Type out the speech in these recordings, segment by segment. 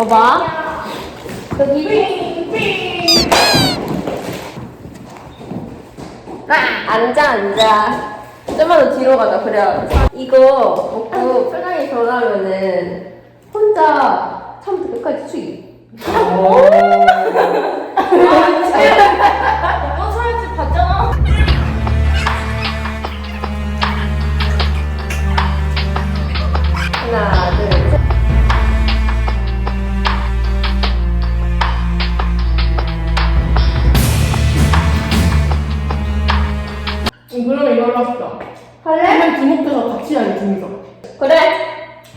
봐봐. 여기. 아, 앉아, 앉아. 좀만 더 뒤로 가자, 그래야. 이거 먹고 표정이 변하면은 혼자 처음부터 끝까지 추기. 이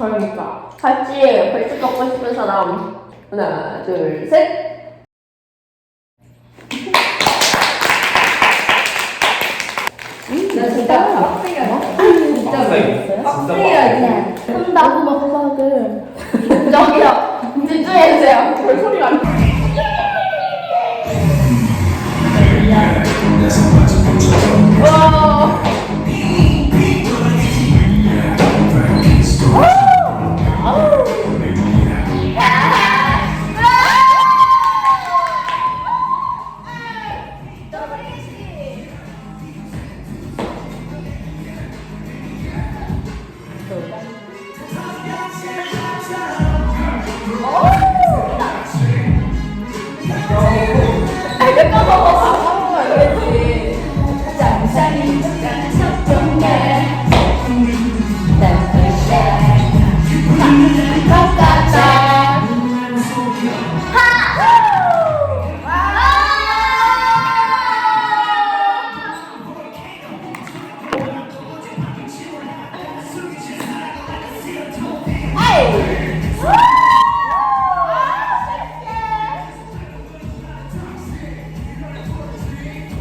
그러니까. 같이 벌칙 먹고 싶은 사람. 하나, 둘, 셋. 나 진짜 빡세게 진짜 빡세게 한다고 막 해서들. 저기요. 집중해주세요. 별 소리가 안 와.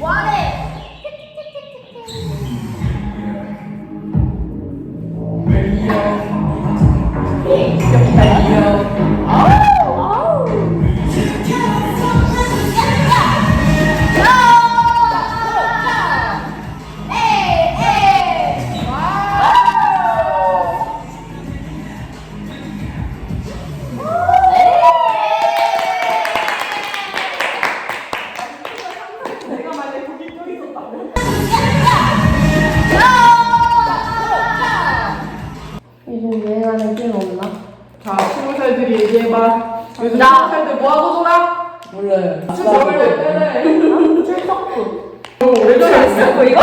내 뭐 하고 놀아? 몰라요. 추석을 왜 빼래? 출석부. 오래전에 했어, 이거?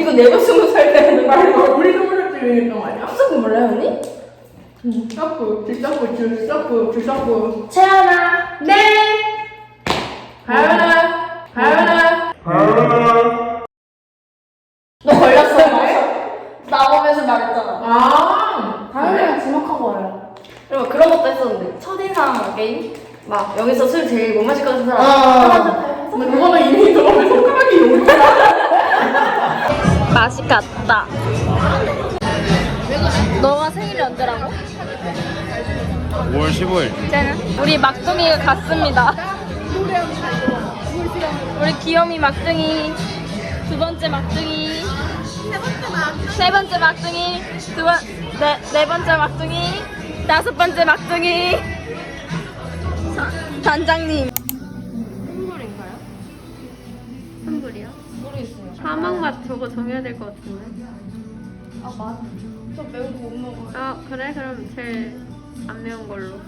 이거 내가 스무 살 때는 말고 우리도 어렸을 때 유행했던 거 아니야? 출석부 몰라요, 언니? 썩구, 질썩구, 질썩구, 질썩구. 채연아. 네. 하연아, 하연아. 너 걸렸어. 나 보면서 말했잖아. 아, 다현이랑 지목하고 와요. 그리고 그런 것도 했었는데 첫인상 게임? 막 여기서 술 제일 못 마실 것 같은 사람 아. 근데 그거는 이미 너무 손가락이 용이야. 맛이 같다. 너가 생일이 언제라고? 5월 15일 쟤는? 우리 막둥이가 갔습니다. 우리 귀요미 막둥이 두 번째 막둥이 세 번째 막둥이 두 번, 네, 네 번째 막둥이 다섯 번째 막둥이 사- 단장님 선물인가요? 선물이요? 모르겠어요 사망맛 저거 정해야 될 것 같은데 아 맞아. 저 매운 거 못 먹어요. 아 그래? 그럼 제일 안 매운 걸로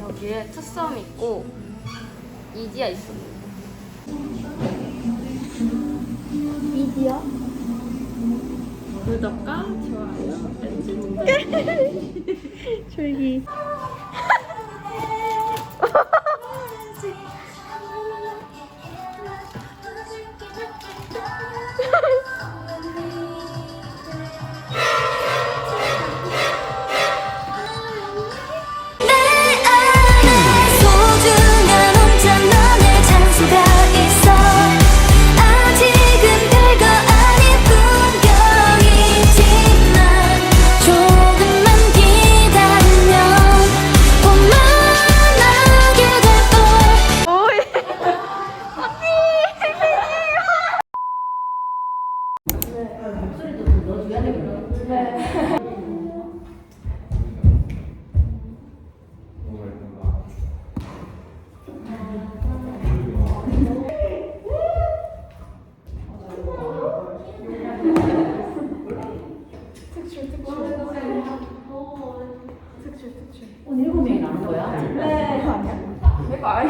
여기에 투썸 있고 이지야 있어 이디야? 구독과 좋아요 졸기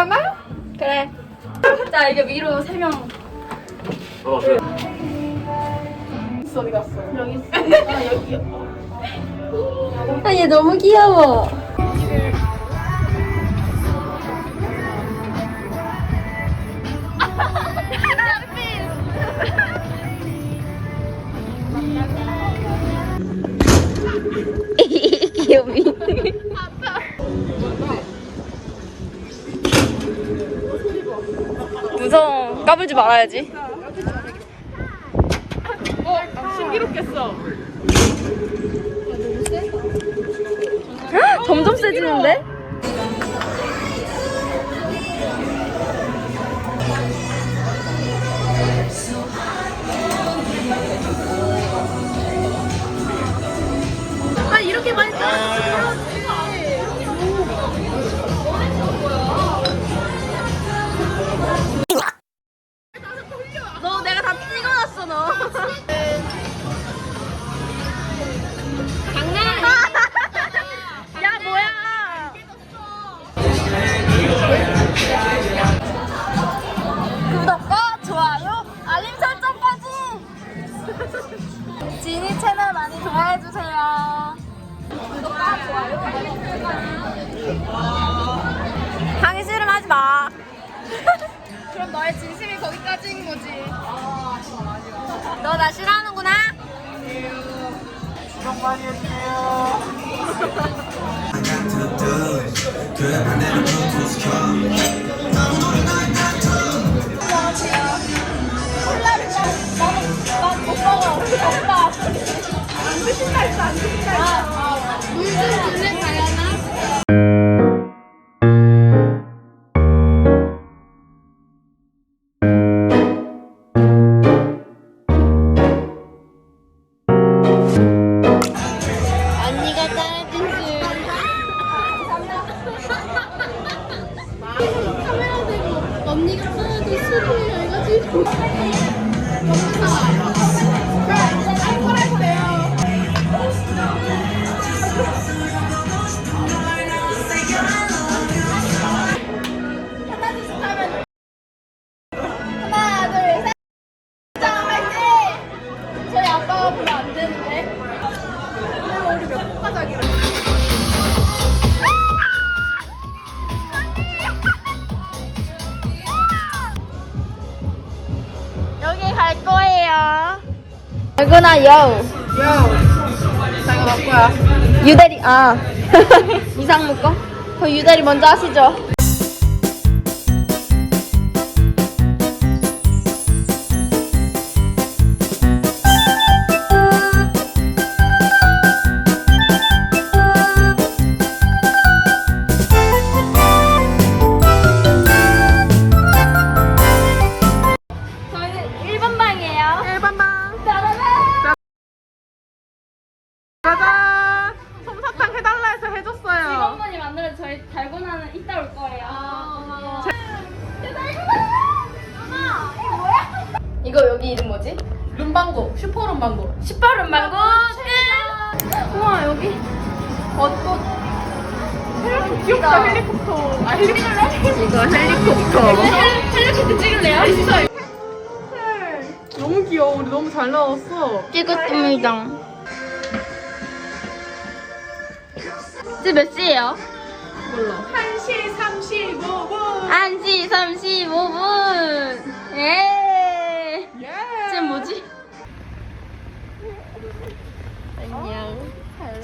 하나? 그래. 자, 이게 위로 세 명. 어디 갔어? 여기 있어. 아, 여기요. 아, 얘 너무 귀여워. 귀여미. 무서워. 까불지 말아야지. 신기롭겠어. 점점 세지는데? 아 이렇게 많이 너 내가 다 찍어놨어 너. 장난. 야 뭐야? 구독과 좋아요, 알림 설정까지. 지니 채널 많이 좋아해 주세요. 거기까지인 거지. 너 나 싫어하는구나. 언니가 해 갈 거예요. 여구나 요. 자기가 갈 거야. 유대리 아 이상무 거? 그럼 유대리 먼저 하시죠. 룸방고. 슈퍼 룸방고. 시퍼른 망고 끝! 우와 여기 벚꽃 귀엽다 헬리콥터. 아 헬리콥터. 이거 헬리콥터 헬리콥터 찍을래요? 너무 귀여워. 우리 너무 잘 나왔어. 찍었습니다 지금 몇 시예요? 몰라. 1시 35분. 1시 35분 예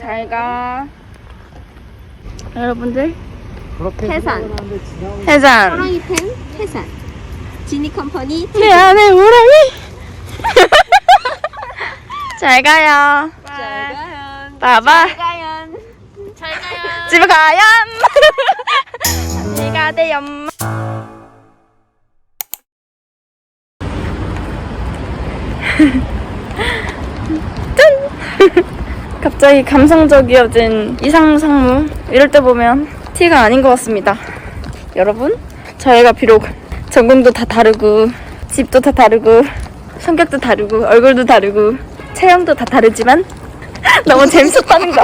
잘가 여러분들 해산 해산 호랑이 팬 해산. 지니 컴퍼니 제 안에 호랑이 잘 가요. 잘 가요. 봐봐. 가연. 잘 가요. 집에 가요. 안녕히 가세요. 짠! 갑자기 감성적이어진 이상상무 이럴 때 보면 티가 아닌 것 같습니다. 여러분, 저희가 비록 전공도 다 다르고 집도 다 다르고 성격도 다르고 얼굴도 다르고 체형도 다 다르지만 너무 재밌었다는 거.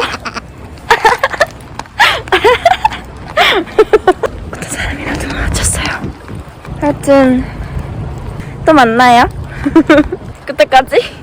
어떤 사람이라도 맞췄어요. 하여튼 또 만나요. 그때까지